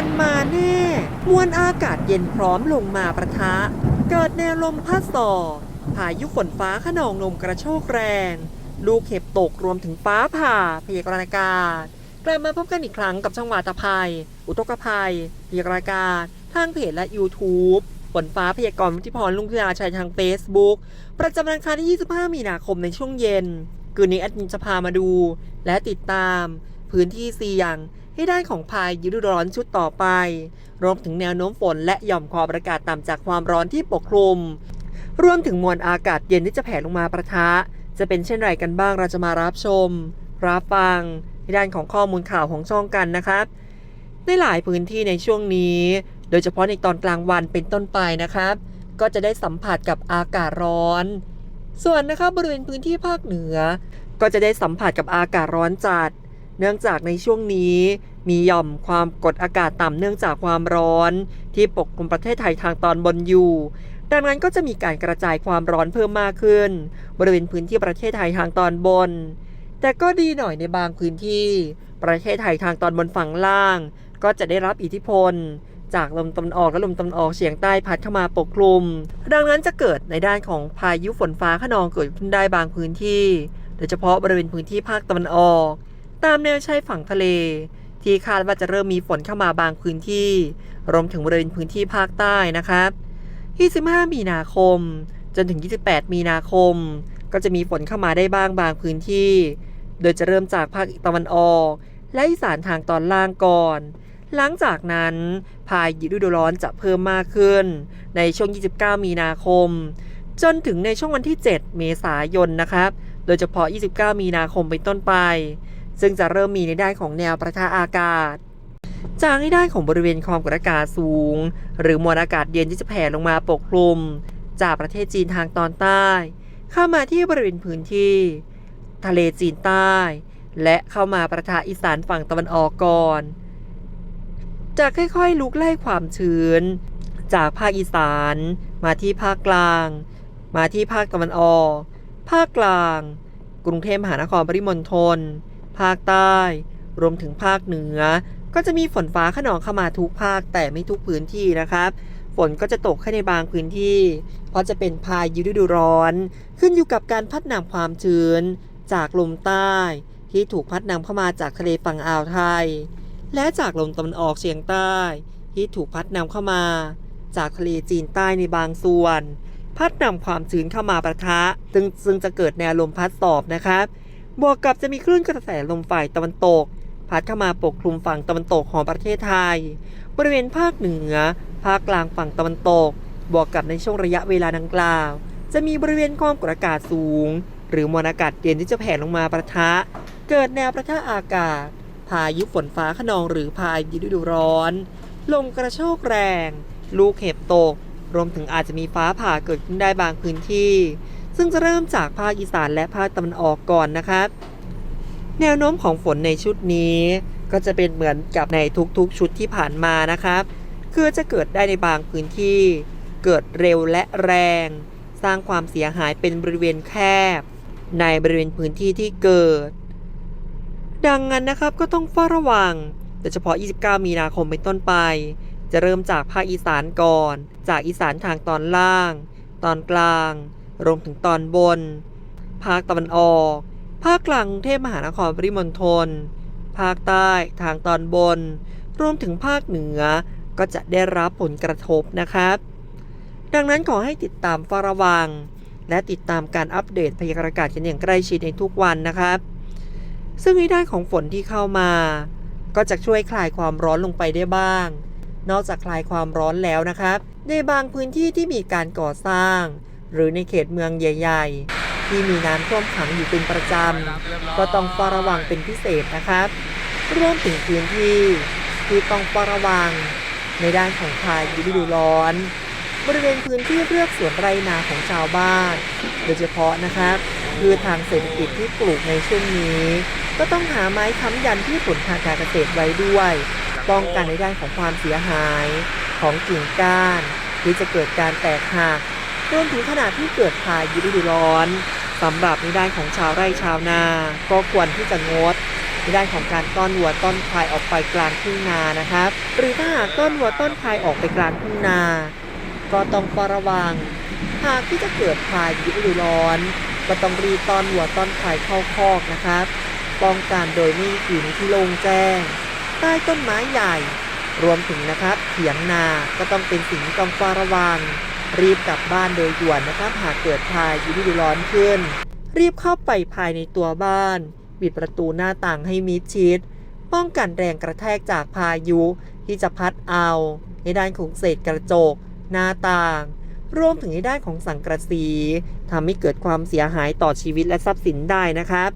มันมาแน่ มวลอากาศเย็นพร้อมลงมาประทะ เกิดแนวลมพัดส่อพายุฝนฟ้าขนองลมกระโชกแรง ลูกเห็บตกรวมถึงฟ้าผ่าพยากรณ์อากาศ กลับมาพบกันอีกครั้งกับช่องวาตภัย อุทกภัยพยากรณ์อากาศ ทางเพจและ YouTube ฝนฟ้าพยากรณ์วิทิพรลุงพิยาชัยทาง Facebook ประจำวันอังคารที่ 25 มีนาคมในช่วงเย็น คืนนี้แอดมินจะพามาดู และติดตาม พื้นที่เสี่ยงให้ได้ของพายุฤดูร้อนชุดต่อไป รวมถึงแนวโน้มฝนและหย่อมความกดอากาศต่ำจากความร้อนที่ปกคลุม รวมถึงมวลอากาศเย็นที่จะแผ่ลงมาประทะ จะเป็นเช่นไรกันบ้างเราจะมารับชม รับฟังในด้านของข้อมูลข่าวของช่องกันนะครับ ในหลายพื้นที่ในช่วงนี้ โดยเฉพาะในตอนกลางวันเป็นต้นไปนะครับ ก็จะได้สัมผัสกับอากาศร้อน ส่วนนะครับบริเวณพื้นที่ภาคเหนือ ก็จะได้สัมผัสกับอากาศร้อนจัด เนื่องจากในช่วงนี้มีหย่อมความกดอากาศต่ำเนื่องจากความร้อน ที่ปกคลุมประเทศไทยทางตอนบนอยู่ ดังนั้นก็จะมีการกระจายความร้อนเพิ่มมากขึ้น บริเวณพื้นที่ประเทศไทยทางตอนบน แต่ก็ดีหน่อยในบางพื้นที่ ประเทศไทยทางตอนบนฝั่งล่าง ก็จะได้รับอิทธิพล จากลมตะวันออกและลมตะวันออกเฉียงใต้พัดเข้ามาปกคลุม ดังนั้นจะเกิดในด้านของพายุฝนฟ้าขนองเกิดขึ้นได้บางพื้นที่ โดยเฉพาะบริเวณพื้นที่ภาคตะวันออก ตามแนวชายฝั่งทะเล ที่คาดว่าจะเริ่มมีฝนเข้ามาบางพื้นที่รวมถึงบริเวณพื้นที่ภาคใต้นะครับ 25 มีนาคม จนถึง 28 มีนาคม ก็จะมีฝนเข้ามาได้บ้างบางพื้นที่ โดยจะเริ่มจากภาคตะวันออก และอีสานทางตอนล่างก่อน หลังจากนั้นพายุฤดูร้อนจะเพิ่มมากขึ้น ในช่วง 29 มีนาคม จนถึงในช่วงวันที่ 7 เมษายนนะครับ โดยเฉพาะ 29 มีนาคมเป็นต้นไป ซึ่งจะเริ่มมีในด้านของแนวประทะอากาศ จากในด้านของบริเวณความกดอากาศสูง หรือมวลอากาศเย็นที่จะแผ่ลงมาปกคลุม จากประเทศจีนทางตอนใต้ เข้ามาที่บริเวณพื้นที่ ทะเลจีนใต้ และเข้ามาประทะอีสานฝั่งตะวันออกก่อนจะค่อยๆลุกไล่ความชื้น จากภาคอีสาน มาที่ภาคกลาง มาที่ภาคตะวันออก ภาคกลาง กรุงเทพมหานครปริมณฑล ภาคใต้ รวมถึงภาคเหนือ ก็จะมีฝนฟ้าขนองเข้ามาทุกภาคแต่ไม่ทุกพื้นที่นะครับ ฝนก็จะตกแค่ในบางพื้นที่ เพราะจะเป็นพายุฤดูร้อน ขึ้นอยู่กับการพัดนำความชื้น จากลมใต้ ที่ถูกพัดนำเข้ามาจากทะเลฝั่งอ่าวไทย และจากลมตะวันออกเฉียงใต้ ที่ถูกพัดนำเข้ามา จากทะเลจีนใต้ในบางส่วน พัดนำความชื้นเข้ามาประทะซึ่งซึ่งจะเกิดแนวลมพัดสอบนะครับ บวกกับจะมีคลื่นกระแสลมฝ่ายตะวันตก พัดเข้ามาปกคลุมฝั่งตะวันตกของประเทศไทย บริเวณภาคเหนือ ภาคกลางฝั่งตะวันตก บวกกับในช่วงระยะเวลาดังกล่าว จะมีบริเวณความกดอากาศสูง หรือมวลอากาศเย็นที่จะแผ่ลงมาประทะ เกิดแนวประทะอากาศ พายุฝนฟ้าขนองหรือพายุฤดูร้อน ลมกระโชกแรง ลูกเห็บตก รวมถึงอาจจะมีฟ้าผ่าเกิดขึ้นได้บางพื้นที่ ซึ่งจะเริ่มจากภาคอีสานและภาคตะวันออกก่อนนะครับ แนวโน้มของฝนในชุดนี้ ก็จะเป็นเหมือนกับในทุกๆชุดที่ผ่านมานะครับ คือจะเกิดได้ในบางพื้นที่ เกิดเร็วและแรง สร้างความเสียหายเป็นบริเวณแคบ ในบริเวณพื้นที่ที่เกิด ดังนั้นนะครับก็ต้องเฝ้าระวังโดยเฉพาะ 29 มีนาคมเป็นต้นไป จะเริ่มจากภาคอีสานก่อน จากอีสานทางตอนล่าง ตอนกลาง รวมถึงตอนบน ภาคตะวันออก ภาคกลางกรุงเทพมหานครปริมณฑล ภาคใต้ทางตอนบน รวมถึงภาคเหนือก็จะได้รับผลกระทบนะครับ ดังนั้นขอให้ติดตามเฝ้าระวัง และติดตามการอัปเดตพยากรณ์อากาศกันอย่างใกล้ชิดในทุกวันนะครับ ซึ่งในด้านของฝนที่เข้ามา ก็จะช่วยคลายความร้อนลงไปได้บ้าง นอกจากคลายความร้อนแล้วนะครับ ในบางพื้นที่ที่มีการก่อสร้าง หรือในเขตเมืองใหญ่ ๆ ที่มีน้ำท่วมขังอยู่เป็นประจำ ก็ต้องเฝ้าระวังเป็นพิเศษนะครับรวมถึงพื้นที่ที่ต้องเฝ้าระวัง ในด้านของพายุฤดูร้อน บริเวณพื้นที่เรือกสวนไรนาของชาวบ้าน โดยเฉพาะนะครับคือทางเศรษฐกิจที่ปลูกในช่วงนี้ ก็ต้องหาไม้ค้ำยันที่ผลทางการเกษตรไว้ด้วย ป้องกันในด้านของความเสียหายของกิ่งก้าน ที่จะเกิดการแตกหัก รวมถึงขนาดที่เกิดพายุฤดูร้อนสำหรับในด้านของชาวไร่ชาวนา ก็ควรที่จะงดในด้านของการต้อนวัวต้อนควายออกไปกลางทุ่งนานะครับ หรือถ้าหากต้อนวัวต้อนควายออกไปกลางทุ่งนา ก็ต้องเฝ้าระวัง หากที่จะเกิดพายุฤดูร้อนก็ต้องรีบต้อนวัวต้อนควายเข้าคอกนะครับ ป้องกันโดยไม่อยู่ในที่โล่งแจ้ง ใต้ต้นไม้ใหญ่ รวมถึงนะครับเถียงนา ก็ต้องเป็นสิ่งที่ต้องเฝ้าระวัง รีบกลับบ้านโดยด่วนนะครับ หากเกิดพายุฤดูร้อนขึ้น รีบเข้าไปภายในตัวบ้าน ปิดประตูหน้าต่างให้มิดชิด ป้องกันแรงกระแทกจากพายุที่จะพัดเอา ในด้านของเศษกระจก หน้าต่าง รวมถึงในด้านของสังกะสีทำให้เกิดความเสียหายต่อชีวิตและทรัพย์สินได้นะครับ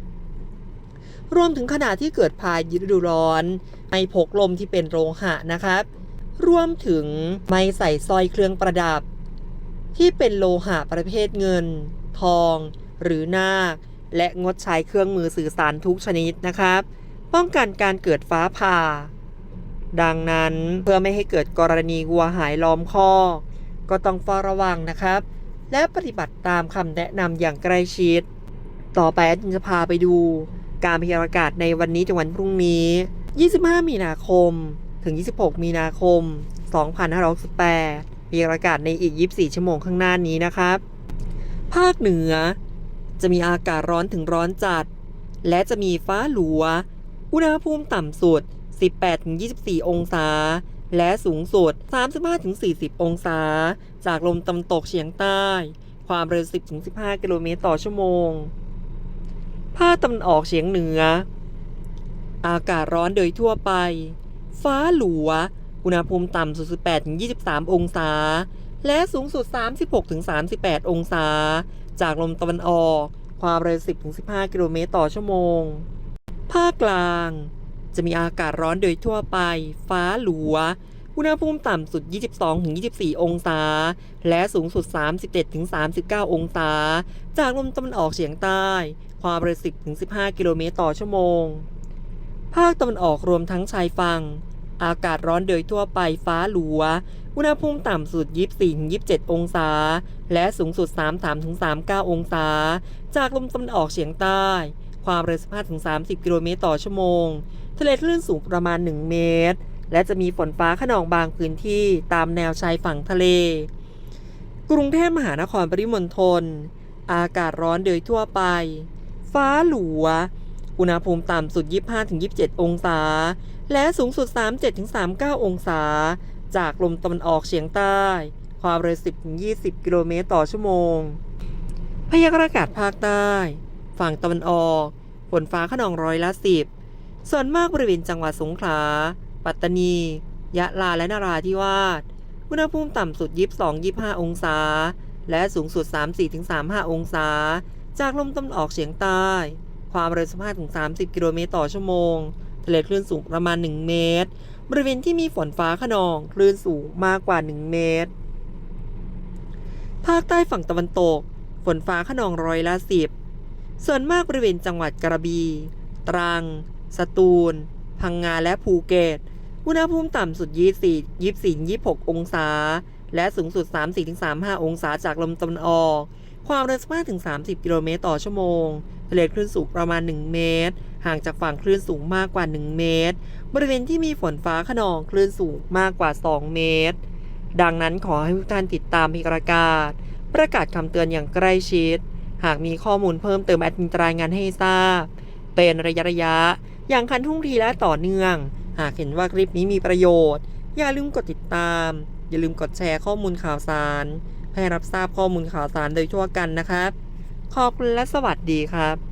รวมถึงขณะที่เกิดพายุฤดูร้อน ไม่พกลมที่เป็นโลหะนะครับ รวมถึงไม่ใส่สร้อยเครื่องประดับ ที่เป็นโลหะประเภทเงิน ทอง หรือนาค และงดใช้เครื่องมือสื่อสารทุกชนิดนะครับ ป้องกันการเกิดฟ้าผ่า ดังนั้นเพื่อไม่ให้เกิดกรณีวัวหายล้อมคอก ก็ต้องเฝ้าระวังนะครับ และปฏิบัติตามคำแนะนำอย่างใกล้ชิด ต่อไปจะพาไปดู การพยากรณ์อากาศในวันนี้ถึงวันพรุ่งนี้ 25 มีนาคม ถึง 26 มีนาคม 2568 พยาอากาศในอีก 24 ชั่วโมงข้างหน้านี้นะครับ ภาคเหนือ จะมีอากาศร้อนถึงร้อนจัด และจะมีฟ้าหลัว อุณหภูมิต่ำสุด 18-24 องศา และสูงสุด 35-40 องศา จากลมตะวันตกเฉียงใต้ ความเร็ว 10-15 กิโลเมตรต่อชั่วโมง ภาคตะวันออกเฉียงเหนือ อากาศร้อนโดยทั่วไป ฟ้าหลัว อุณหภูมิต่ำสุด 18-23 องศา และสูงสุด 36-38 องศา จากลมตะวันออก ความเร็ว 10-15 กิโลเมตรต่อชั่วโมง ภาคกลาง จะมีอากาศร้อนโดยทั่วไป ฟ้าหลัว อุณหภูมิต่ำสุด 22-24 องศา และสูงสุด 37-39 องศา จากลมตะวันออกเฉียงใต้ ความเร็ว 10-15 กิโลเมตรต่อชั่วโมง ภาคตะวันออกรวมทั้งชายฝั่ง อากาศร้อนโดยทั่วไปฟ้าหลัว อุณหภูมิต่ำสุด 24-27 องศา และสูงสุด 33-39 องศา จากลมตะวันออกเฉียงใต้ ความเร็ว 15-30 กิโลเมตรต่อชั่วโมง ทะเลคลื่นสูงประมาณ 1 เมตร และจะมีฝนฟ้าขนองบางพื้นที่ตามแนวชายฝั่งทะเล กรุงเทพมหานครปริมณฑล อากาศร้อนโดยทั่วไป ฟ้าหลัว อุณหภูมิต่ำสุด 25-27 องศา และสูงสุด 37-39 องศา จากลมตะวันออกเฉียงใต้ ความเร็ว 10-20 กิโลเมตรต่อชั่วโมง พยากรณ์อากาศภาคใต้ ฝั่งตะวันออก ฝนฟ้าขนองร้อยละ 10 ส่วนมากบริเวณจังหวัดสงขลา ปัตตานี ยะลาและนราธิวาส อุณหภูมิต่ำสุด 22-25 องศา และสูงสุด 34-35 องศา จากลมตะวันออกเฉียงใต้ ความเร็ว 15-30 กิโลเมตรต่อชั่วโมง ทะเลคลื่นสูงประมาณ 1 เมตร บริเวณที่มีฝนฟ้าขนองคลื่นสูงมากกว่า 1 เมตร ภาคใต้ฝั่งตะวันตก ฝนฟ้าขนองร้อยละ10ส่วนมากบริเวณจังหวัดกระบี่ตรัง สตูล พังงาและภูเก็ต อุณหภูมิต่ำสุด 24 24 26 องศา และสูงสุด 34-35 องศาจากลมตะวันออก ความเร็ว15-30 กิโลเมตรต่อชั่วโมงทะเลคลื่นสูงประมาณ 1 เมตร ห่างจากฝั่งคลื่นสูงมากกว่า 1 เมตร บริเวณที่มีฝนฟ้าขนองคลื่นสูงมากกว่า 2 เมตร ดังนั้นขอให้ทุกท่านติดตามพยากรณ์อากาศ ประกาศคำเตือนอย่างใกล้ชิด หากมีข้อมูลเพิ่มเติมแอดมินรายงานให้ทราบ เป็นระยะระยะ อย่างคันทุ่งทีและต่อเนื่อง หากเห็นว่าคลิปนี้มีประโยชน์ อย่าลืมกดติดตาม อย่าลืมกดแชร์ข้อมูลข่าวสาร ให้รับทราบข้อมูลข่าวสารโดยทั่วกันนะครับ ขอบคุณและสวัสดีครับ